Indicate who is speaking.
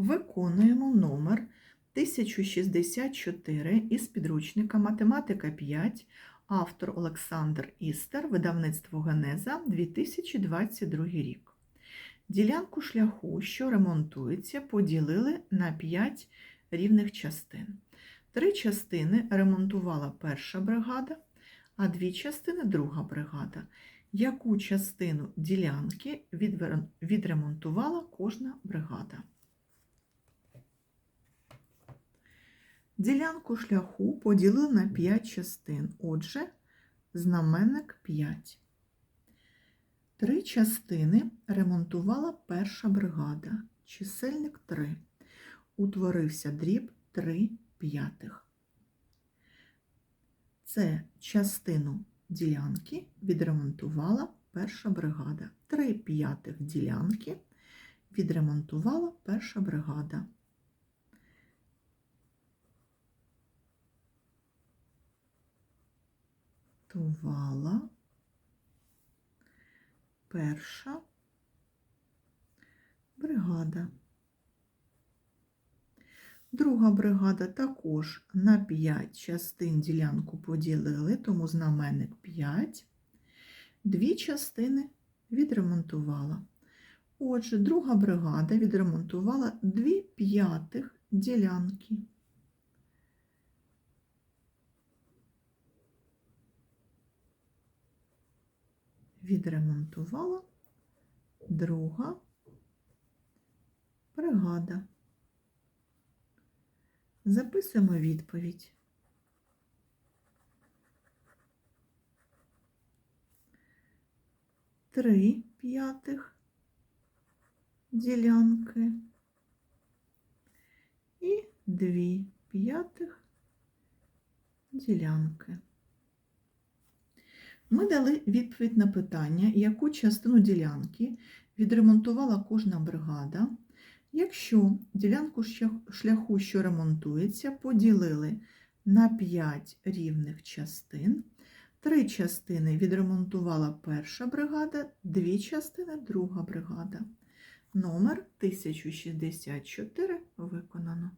Speaker 1: Виконуємо номер 1064 із підручника Математика 5, автор Олександр Істер, видавництво Генеза 2022 рік. Ділянку шляху, що ремонтується, поділили на 5 рівних частин. Три частини ремонтувала перша бригада, а дві частини друга бригада. Яку частину ділянки відремонтувала кожна бригада? Ділянку шляху поділили на 5 частин. Отже, знаменник 5. Три частини ремонтувала перша бригада. Чисельник 3. Утворився дріб 3 п'ятих. Це частину ділянки відремонтувала перша бригада. 3 п'ятих ділянки відремонтувала перша бригада. Тувала перша бригада. Друга бригада також на 5 частин ділянку поділили, тому знаменник 5. Дві частини відремонтувала. Отже, друга бригада відремонтувала 2 п'ятих ділянки. Відремонтувала друга бригада. Записуємо відповідь. Три п'ятих ділянки і дві п'ятих ділянки. Ми дали відповідь на питання, яку частину ділянки відремонтувала кожна бригада. Якщо ділянку шляху, що ремонтується, поділили на 5 рівних частин, три частини відремонтувала перша бригада, дві частини друга бригада. Номер 1064 виконано.